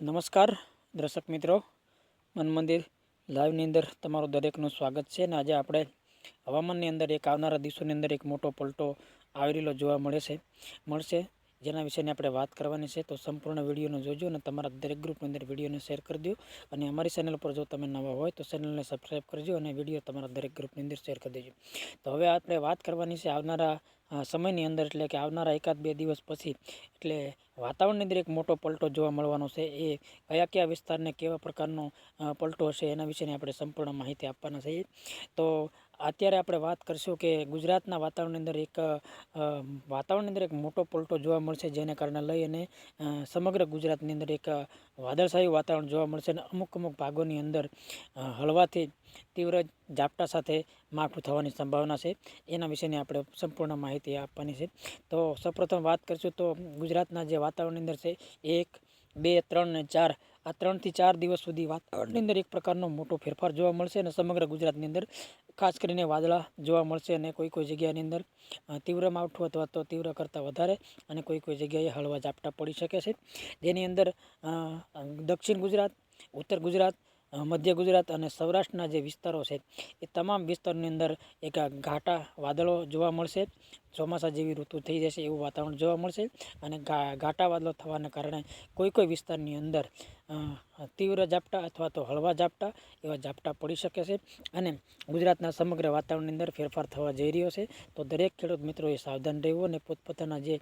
નમસ્કાર, દર્શક મિત્રો. મન મંદિર લાઈવની અંદર તમારું દરેકનું સ્વાગત છે અને આજે આપણે હવામાનની અંદર એક આવનારા દિવસોની અંદર એક મોટો પલટો આવી રહેલો જોવા મળે છે. મળશે જેના વિશેની આપણે વાત કરવાની છે. તો સંપૂર્ણ વિડીયોને જોજો અને તમારા દરેક ગ્રુપની અંદર વિડીયોને શેર કરી દો. અને અમારી ચેનલ પર જો તમે નવા હોય તો ચેનલને સબસ્ક્રાઈબ કરજો અને વીડિયો તમારા દરેક ગ્રુપની અંદર શેર કરી દેજો. તો હવે આપણે વાત કરવાની છે આવનારા સમયની અંદર એટલે કે આવનારા એકાદ બે દિવસ પછી એટલે વાતાવરણની અંદર એક મોટો પલટો જોવા મળવાનો છે. એ કયા કયા વિસ્તારને કેવા પ્રકારનો પલટો હશે એના વિશેની આપણે સંપૂર્ણ માહિતી આપવાના છીએ. તો અત્યારે આપણે વાત કરશું કે ગુજરાતના વાતાવરણની અંદર એક વાતાવરણની અંદર એક મોટો પલટો જોવા મળશે જેને કારણે લઈ અને સમગ્ર ગુજરાતની અંદર એક વાદળશાહી વાતાવરણ જોવા મળશે અને અમુક અમુક ભાગોની અંદર હળવાથી તીવ્ર ઝાપટા સાથે માવઠું થવાની સંભાવના છે. એના વિશેની આપણે સંપૂર્ણ માહિતી આપવાની છે. તો સૌપ્રથમ વાત કરીશું તો ગુજરાતના જે વાતાવરણની અંદર છે, એક, બે, ત્રણ ને ચાર. આ ત્રણથી ચાર દિવસ સુધી વાતાવરણની અંદર એક પ્રકારનો મોટો ફેરફાર જોવા મળશે અને સમગ્ર ગુજરાતની અંદર ખાસ કરીને વાદળા જોવા મળશે અને કોઈ કોઈ જગ્યાની અંદર તીવ્ર માવઠું અથવા તો તીવ્ર કરતાં વધારે અને કોઈ કોઈ જગ્યાએ હળવા ઝાપટા પડી શકે છે. જેની અંદર દક્ષિણ ગુજરાત, ઉત્તર ગુજરાત મધ્ય ગુજરાત અને સૌરાષ્ટ્રના જે વિસ્તારો છે, એ તમામ વિસ્તારની અંદર એક ઘાટા વાદળો જોવા મળશે. ચોમાસા જેવી ઋતુ થઈ જશે એવું વાતાવરણ જોવા મળશે અને ઘાટા વાદળો થવાના કારણે કોઈ કોઈ વિસ્તારની અંદર તીવ્ર ઝાપટા અથવા તો હળવા ઝાપટા એવા ઝાપટા પડી શકે છે અને ગુજરાતના સમગ્ર વાતાવરણની અંદર ફેરફાર થવા જઈ રહ્યો છે. તો દરેક ખેડૂત મિત્રોએ સાવધાન રહેવું અને પોતપોતાના જે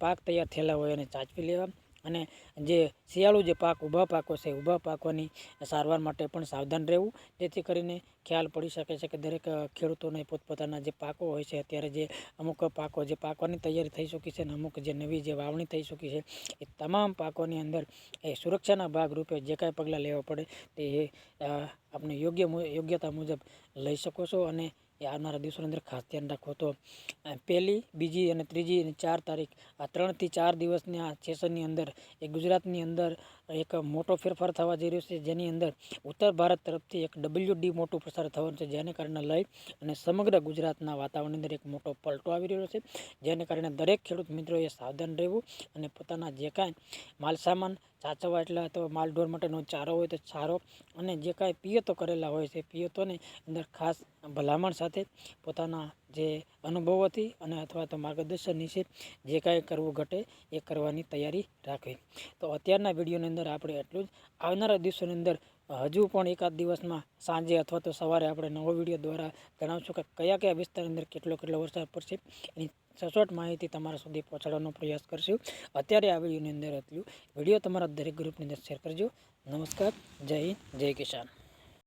પાક તૈયાર થયેલા હોય એને ચાચવી લેવા. અને જે શિયાળુ જે પાક ઊભા પાકો છે ઊભા પાકોની સારવાર માટે પણ સાવધાન રહેવું. જેથી કરીને ખ્યાલ પડી શકે છે કે દરેક ખેડૂતોને પોતપોતાના જે પાકો હોય છે, અત્યારે જે અમુક પાકો જે પાકવાની તૈયારી થઈ ચૂકી છે અને અમુક જે નવી જે વાવણી થઈ ચૂકી છે, એ તમામ પાકોની અંદર એ સુરક્ષાના ભાગરૂપે જે કાંઈ પગલાં લેવા પડે તે આપણે યોગ્ય યોગ્યતા મુજબ લઈ શકો છો અને એ આવનારા દિવસોની અંદર ખાસ ધ્યાન રાખો તો પહેલી, બીજી અને ત્રીજી અને ચાર તારીખ, આ ત્રણથી ચાર દિવસની આ સેશનની અંદર, એ ગુજરાતની અંદર એક મોટો ફેરફાર થવા જઈ રહ્યો છે, જેની અંદર ઉત્તર ભારત તરફથી એક ડબલ્યુ ડી મોટું પ્રસાર થવાનું છે, જેને કારણે લઈ અને સમગ્ર ગુજરાતના વાતાવરણની અંદર એક મોટો પલટો આવી રહ્યો છે, જેને કારણે દરેક ખેડૂત મિત્રોએ સાવધાન રહેવું અને પોતાના જે કાંઈ માલ સામાન સાચવવા એટલે તો માલઢોર માટેનો ચારો હોય તો ચારો અને જે કાંઈ પિયતો કરેલા હોય છે પિયતોને અંદર ખાસ ભલામણ સાથે પોતાના જે અનુભવોથી અને અથવા તો માર્ગદર્શન નીચે જે કાંઈ કરવું ઘટે એ કરવાની તૈયારી રાખવી. તો અત્યારના વિડીયોની અંદર આપણે એટલું જ. આવનારા દિવસોની અંદર હજુ પણ એકાદ દિવસમાં સાંજે અથવા તો સવારે આપણે નવો વીડિયો દ્વારા જણાવશું કે કયા કયા વિસ્તારની અંદર કેટલો કેટલો વરસાદ પડશે. એની સચોટ માહિતી તમારા સુધી પહોંચાડવાનો પ્રયાસ કરશું. અત્યારે આ વિડીયોની અંદર એટલું. વીડિયો તમારા દરેક ગ્રુપની અંદર શેર કરજો. નમસ્કાર. જય જય કિસાન.